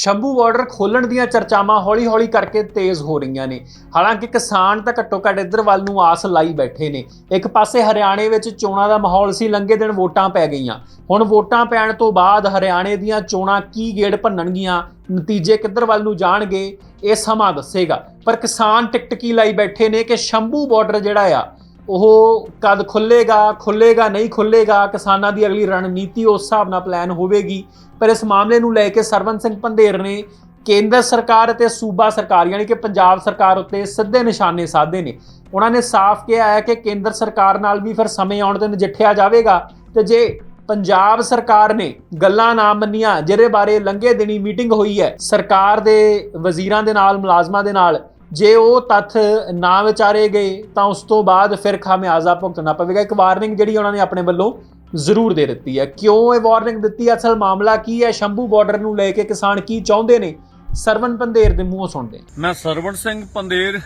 Shambhu border ਖੋਲਣ ਦੀਆਂ ਚਰਚਾਵਾਂ ਹੌਲੀ-ਹੌਲੀ ਕਰਕੇ ਤੇਜ਼ ਹੋ ਰਹੀਆਂ ਨੇ। ਹਾਲਾਂਕਿ ਕਿਸਾਨ ਤਾਂ ਘੱਟੋ-ਘੱਟ ਇੱਧਰ ਵੱਲ ਨੂੰ ਆਸ ਲਾਈ ਬੈਠੇ ਨੇ। ਇੱਕ ਪਾਸੇ ਹਰਿਆਣੇ ਵਿੱਚ ਚੋਣਾਂ ਦਾ ਮਾਹੌਲ ਸੀ, ਲੰਘੇ ਦਿਨ ਵੋਟਾਂ ਪੈ ਗਈਆਂ। ਹੁਣ ਵੋਟਾਂ ਪੈਣ ਤੋਂ ਬਾਅਦ ਹਰਿਆਣੇ ਦੀਆਂ ਚੋਣਾਂ ਕੀ ਗੇੜ ਭੰਨਣਗੀਆਂ, ਨਤੀਜੇ ਕਿੱਧਰ ਵੱਲ ਨੂੰ ਜਾਣਗੇ, ਇਹ ਸਮਾਂ ਦੱਸੇਗਾ। ਪਰ ਕਿਸਾਨ ਟਿਕਟ ਕੀ ਲਾਈ ਬੈਠੇ ਨੇ ਕਿ ਸ਼ੰਭੂ ਬਾਰਡਰ ਜਿਹੜਾ ਆ ਉਹ ਕਦ ਖੁੱਲੇਗਾ ਖੁੱਲੇਗਾ, ਨਹੀਂ ਖੁੱਲੇਗਾ, ਕਿਸਾਨਾਂ ਦੀ ਅਗਲੀ ਰਣਨੀਤੀ ਉਸ ਹਿਸਾਬ ਨਾਲ ਪਲਾਨ ਹੋਵੇਗੀ। ਪਰ ਇਸ ਮਾਮਲੇ ਨੂੰ ਲੈ ਕੇ ਸਰਵਨ ਸਿੰਘ ਪੰਧੇਰ ਨੇ ਕੇਂਦਰ ਸਰਕਾਰ ਅਤੇ ਸੂਬਾ ਸਰਕਾਰ, ਯਾਨੀ ਕਿ ਪੰਜਾਬ ਸਰਕਾਰ ਉੱਤੇ ਸਿੱਧੇ ਨਿਸ਼ਾਨੇ ਸਾਧੇ ਨੇ। ਉਹਨਾਂ ਨੇ ਸਾਫ਼ ਕਿਹਾ ਹੈ ਕਿ ਕੇਂਦਰ ਸਰਕਾਰ ਨਾਲ ਵੀ ਫਿਰ ਸਮੇਂ ਆਉਣ ਤੇ ਨਜਿੱਠਿਆ ਜਾਵੇਗਾ ਤੇ ਜੇ ਪੰਜਾਬ ਸਰਕਾਰ ਨੇ ਗੱਲਾਂ ਨਾ ਮੰਨੀਆਂ, ਜਿਹਦੇ ਬਾਰੇ ਲੰਘੇ ਦਿਨੀ ਮੀਟਿੰਗ ਹੋਈ ਹੈ, ਸਰਕਾਰ ਦੇ ਵਜ਼ੀਰਾਂ ਦੇ ਨਾਲ, ਮੁਲਾਜ਼ਮਾਂ ਦੇ ਨਾਲ ਜੇ ਉਹ ਤੱਥ ਨਾ ਵਿਚਾਰੇ ਗਏ, ਤਾਂ ਉਸ ਤੋਂ ਬਾਅਦ ਫਿਰ ਖਾਮਿਆਜ਼ਾ ਭੁਗਤਣਾ ਪਵੇਗਾ। ਇੱਕ ਵਾਰਨਿੰਗ ਜਿਹੜੀ ਉਹਨਾਂ ਨੇ ਆਪਣੇ ਵੱਲੋਂ ਜ਼ਰੂਰ ਦੇ ਦਿੱਤੀ ਹੈ। ਕਿਉਂ ਇਹ ਵਾਰਨਿੰਗ ਦਿੱਤੀ? ਅਸਲ ਮਾਮਲਾ ਕੀ ਹੈ? ਸ਼ੰਭੂ ਬਾਰਡਰ ਨੂੰ ਲੈ ਕੇ ਕਿਸਾਨ ਕੀ ਚਾਹੁੰਦੇ ਨੇ? ਸਰਵਨ ਪੰਦੇਰ ਦੇ ਮੂੰਹੋਂ ਸੁਣਦੇ ਮੈਂ ਸਰਵਣ ਸਿੰਘ ਪੰਦੇਰ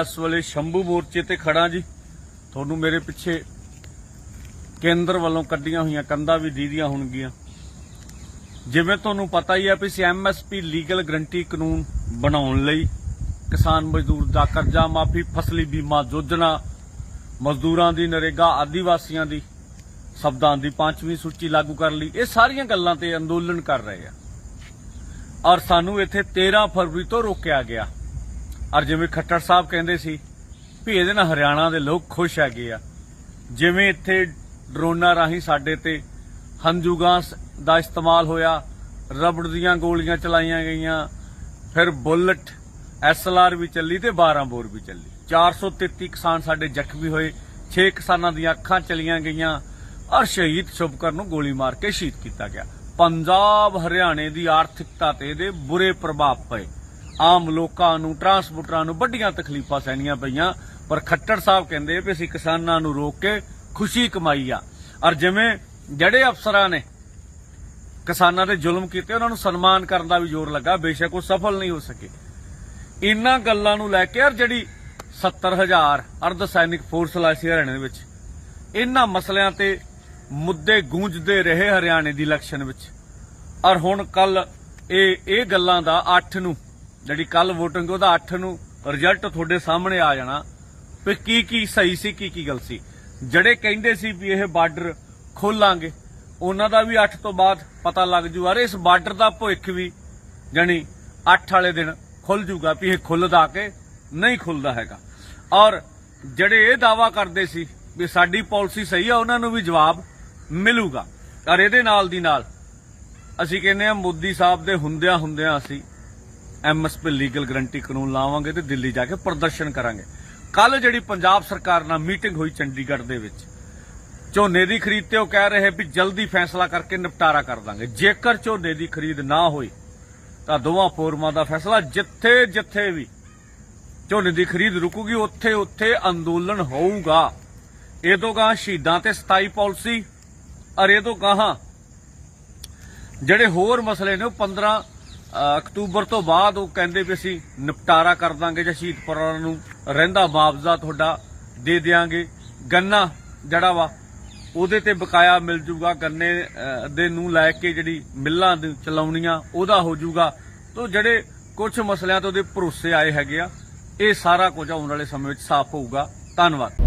ਇਸ ਵੇਲੇ ਸ਼ੰਭੂ ਮੋਰਚੇ ਤੇ ਖੜਾ ਜੀ। ਤੁਹਾਨੂੰ ਮੇਰੇ ਪਿੱਛੇ ਕੇਂਦਰ ਵੱਲੋਂ ਕੱਢੀਆਂ ਹੋਈਆਂ ਕੰਧਾਂ ਵੀ ਦੀਦੀਆਂ ਹੋਣਗੀਆਂ। ਜਿਵੇਂ ਤੁਹਾਨੂੰ ਪਤਾ ਹੀ ਹੈ ਵੀ ਸੀ ਐਮਐਸਪੀ ਲੀਗਲ ਗਰੰਟੀ ਕਾਨੂੰਨ ਬਣਾਉਣ ਲਈ ਕਿਸਾਨ ਮਜ਼ਦੂਰ ਦਾ ਕਰਜ਼ਾ ਮਾਫੀ, ਫਸਲੀ ਬੀਮਾ ਯੋਜਨਾ, ਮਜ਼ਦੂਰਾਂ ਦੀ ਨਰੇਗਾ, ਆਦੀਵਾਸੀਆਂ ਦੀ ਸ਼ਬਦਾਂ ਦੀ ਪੰਜਵੀਂ ਸੂਚੀ ਲਾਗੂ ਕਰ ਲਈ। ਇਹ ਸਾਰੀਆਂ ਗੱਲਾਂ ਤੇ ਅੰਦੋਲਨ ਕਰ ਰਹੇ ਆ। ਔਰ ਸਾਨੂੰ ਇੱਥੇ 13 ਫਰਵਰੀ ਤੋਂ ਰੋਕਿਆ ਗਿਆ। ਔਰ ਜਿਵੇਂ ਖੱਟਰ ਸਾਹਿਬ ਕਹਿੰਦੇ ਸੀ ਵੀ ਇਹਦੇ ਨਾਲ ਹਰਿਆਣਾ ਦੇ ਲੋਕ ਖੁਸ਼ ਹੈਗੇ ਆ। ਜਿਵੇਂ ਇੱਥੇ ਡਰੋਨਾਂ ਰਾਹੀਂ ਸਾਡੇ ਤੇ ਹੰਝੂਗਾਂ ਦਾ ਇਸਤੇਮਾਲ ਹੋਇਆ, ਰਬੜ ਦੀਆਂ ਗੋਲੀਆਂ ਚਲਾਈਆਂ ਗਈਆਂ, ਫਿਰ ਬੁਲਟ ਐਸਐਲਆਰ ਵੀ ਚੱਲੀ ਤੇ 12 ਬੋਰ ਵੀ ਚੱਲੀ। 433 ਕਿਸਾਨ ਸਾਡੇ ਜ਼ਖਮੀ ਹੋਏ। 6 ਕਿਸਾਨਾਂ ਦੀਆਂ ਅੱਖਾਂ ਚਲੀਆਂ ਗਈਆਂ। ਔਰ ਸ਼ਹੀਦ ਸ਼ੁਭਕਰ ਨੂੰ ਗੋਲੀ ਮਾਰ ਕੇ ਸ਼ਹੀਦ ਕੀਤਾ ਗਿਆ। ਪੰਜਾਬ ਹਰਿਆਣੇ ਦੀ ਆਰਥਿਕਤਾ ਤੇ ਇਹਦੇ ਬੁਰੇ ਪ੍ਰਭਾਵ ਪਏ। ਆਮ ਲੋਕਾਂ ਨੂੰ, ਟਰਾਂਸਪੋਰਟਰਾਂ ਨੂੰ ਵੱਡੀਆਂ ਤਕਲੀਫਾਂ ਸਹਿਣੀਆਂ ਪਈਆਂ। ਪਰ ਖੱਟੜ ਸਾਹਿਬ ਕਹਿੰਦੇ ਵੀ ਅਸੀਂ ਕਿਸਾਨਾਂ ਨੂੰ ਰੋਕ ਕੇ ਖੁਸ਼ੀ ਕਮਾਈ ਆ। ਔਰ ਜਿਵੇਂ ਜਿਹੜੇ ਅਫਸਰਾਂ ਨੇ ਕਿਸਾਨਾਂ ਤੇ ਜ਼ੁਲਮ ਕੀਤੇ, ਉਹਨਾਂ ਨੂੰ ਸਨਮਾਨ ਕਰਨ ਦਾ ਵੀ ਜ਼ੋਰ ਲੱਗਾ। ਬੇਸ਼ੱਕ ਉਹ ਸਫਲ ਨਹੀਂ ਹੋ ਸਕੇ। ਇਨ੍ਹਾਂ ਗੱਲਾਂ ਨੂੰ ਲੈ ਕੇ ਯਾਰ ਜਿਹੜੀ 70000 ਅਰਧ ਸੈਨਿਕ ਫੋਰਸ ਲਾਈ ਸੀ ਹਰਿਆਣੇ ਦੇ ਵਿੱਚ ਇਹਨਾਂ ਮਸਲਿਆਂ ਤੇ ਮੁੱਦੇ ਗੂੰਜਦੇ ਰਹੇ ਹਰਿਆਣੇ ਦੀ ਇਲੈਕਸ਼ਨ ਵਿੱਚ। ਔਰ ਹੁਣ ਕੱਲ ਇਹ ਇਹ ਗੱਲਾਂ ਦਾ 8 ਨੂੰ, ਜਿਹੜੀ ਕੱਲ VOTING ਉਹਦਾ 8 ਨੂੰ ਰਿਜ਼ਲਟ ਤੁਹਾਡੇ ਸਾਹਮਣੇ ਆ ਜਾਣਾ ਵੀ ਕੀ ਕੀ ਸਹੀ ਸੀ, ਕੀ ਕੀ ਗਲਤ ਸੀ। ਜਿਹੜੇ ਕਹਿੰਦੇ ਸੀ ਵੀ ਇਹ ਬਾਰਡਰ ਖੋਲਾਂਗੇ, ਉਹਨਾਂ ਦਾ ਵੀ 8 ਤੋਂ ਬਾਅਦ ਪਤਾ ਲੱਗ ਜੂ। ਅਰੇ ਇਸ ਬਾਰਡਰ ਦਾ ਭਵਿੱਖ ਵੀ, ਜਾਣੀ 8 ਵਾਲੇ ਦਿਨ ਖੁੱਲ ਜੂਗਾ ਵੀ ਇਹ ਖੁੱਲਦਾ ਕੇ ਨਹੀਂ ਖੁੱਲਦਾ ਹੈਗਾ। ਔਰ ਜਿਹੜੇ ਇਹ ਦਾਵਾ ਕਰਦੇ ਸੀ ਵੀ ਸਾਡੀ ਪਾਲਿਸੀ ਸਹੀ ਆ, ਉਹਨਾਂ ਨੂੰ ਵੀ ਜਵਾਬ ਮਿਲੂਗਾ। ਔਰ ਇਹਦੇ ਨਾਲ ਦੀ ਨਾਲ ਅਸੀਂ ਕਹਿੰਦੇ ਆ ਮੋਦੀ ਸਾਹਿਬ ਦੇ ਹੁੰਦਿਆਂ ਹੁੰਦਿਆਂ ਅਸੀਂ ਐਮਐਸਪੀ ਲੀਗਲ ਗਰੰਟੀ ਕਾਨੂੰਨ ਲਾਵਾਂਗੇ ਤੇ ਦਿੱਲੀ ਜਾ ਕੇ ਪ੍ਰਦਰਸ਼ਨ ਕਰਾਂਗੇ। ਕੱਲ ਜਿਹੜੀ ਪੰਜਾਬ ਸਰਕਾਰ ਨਾਲ ਮੀਟਿੰਗ ਹੋਈ ਚੰਡੀਗੜ੍ਹ ਦੇ ਵਿੱਚ, ਝੋਨੇ ਦੀ ਖਰੀਦ ਤੇ ਉਹ ਕਹਿ ਰਹੇ ਵੀ ਜਲਦੀ ਫੈਸਲਾ ਕਰਕੇ ਨਿਪਟਾਰਾ ਕਰ ਦਾਂਗੇ। ਜੇਕਰ ਝੋਨੇ ਦੀ ਖਰੀਦ ਨਾ ਹੋਈ ਤਾਂ ਦੋਵਾਂ ਫੋਰਮਾਂ ਦਾ ਫੈਸਲਾ ਜਿੱਥੇ ਜਿੱਥੇ ਵੀ ਝੋਨੇ ਦੀ ਖਰੀਦ ਰੁਕੂਗੀ, ਉੱਥੇ ਉੱਥੇ ਅੰਦੋਲਨ ਹੋਊਗਾ। ਇਹ ਤੋਂ ਗਾਂ ਸ਼ਹੀਦਾਂ ਤੇ ਸਥਾਈ ਪਾਲਿਸੀ, ਔਰ ਇਹ ਤੋਂ ਗਾਹਾਂ ਜਿਹੜੇ ਹੋਰ ਮਸਲੇ ਨੇ, ਉਹ 15 ਅਕਤੂਬਰ ਤੋਂ ਬਾਅਦ ਉਹ ਕਹਿੰਦੇ ਵੀ ਅਸੀਂ ਨਿਪਟਾਰਾ ਕਰ ਦਾਂਗੇ ਜਾਂ ਸ਼ਹੀਦ ਪਰਿਵਾਰਾਂ ਨੂੰ, ਰਹਿੰਦਾ ਮੁਆਵਜ਼ਾ ਤੁਹਾਡਾ ਦੇ ਦਿਆਂਗੇ। ਗੰਨਾ ਜਿਹੜਾ ਵਾ ਉਹਦੇ ਤੇ ਬਕਾਇਆ ਮਿਲ ਜੂਗਾ, ਗੰਨੇ ਦੇ ਨੂੰ ਲੈ ਕੇ ਜਿਹੜੀ ਮਿੱਲਾਂ ਚਲਾਉਣੀਆਂ, ਉਹਦਾ ਹੋ ਜੂਗਾ। ਤੋਂ ਜਿਹੜੇ ਕੁਝ ਮਸਲਿਆਂ ਤੋਂ ਉਹਦੇ ਭਰੋਸੇ ਆਏ ਹੈਗੇ ਆ, ਇਹ ਸਾਰਾ ਕੁਝ ਆਉਣ ਵਾਲੇ ਸਮੇਂ ਵਿੱਚ ਸਾਫ਼ ਹੋਊਗਾ। ਧੰਨਵਾਦ।